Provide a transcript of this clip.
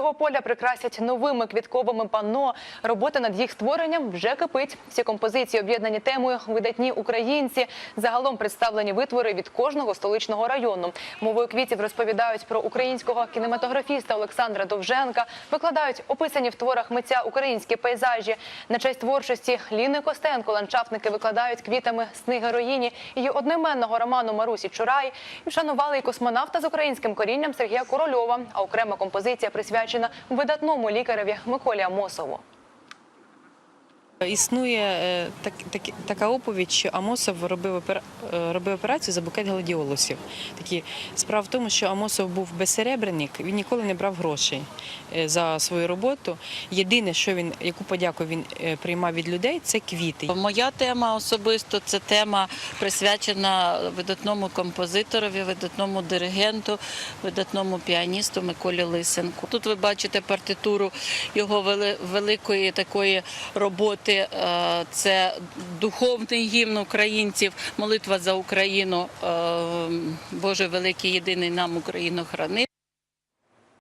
Цього поля прикрасять новими квітковими панно. Робота над їх створенням вже кипить. Всі композиції об'єднані темою видатні українці. Загалом представлені витвори від кожного столичного району. Мовою квітів розповідають про українського кінематографіста Олександра Довженка. Викладають описані в творах митця українські пейзажі. На честь творчості Ліни Костенко ландшафтники викладають квітами сни героїні її одноіменного роману Марусі Чурай. І вшанували і космонавта з українським корінням Сергія Корольова. А окрема композиція присвячена видатному лікареві Миколі Амосову. Існує е, так, так, така оповідь, що Амосов робив, е, робив операцію за букет гладіолусів. Такі справа в тому, що Амосов був безсеребренник, він ніколи не брав грошей е, за свою роботу. Єдине, що він, яку подяку він приймав від людей, це квіти. Моя тема особисто це тема присвячена видатному композиторові, видатному диригенту, видатному піаністу Миколі Лисенку. Тут ви бачите партитуру його великої такої роботи. Е, Це духовний гімн українців, молитва за Україну. Е, Боже великий єдиний нам Україну храни.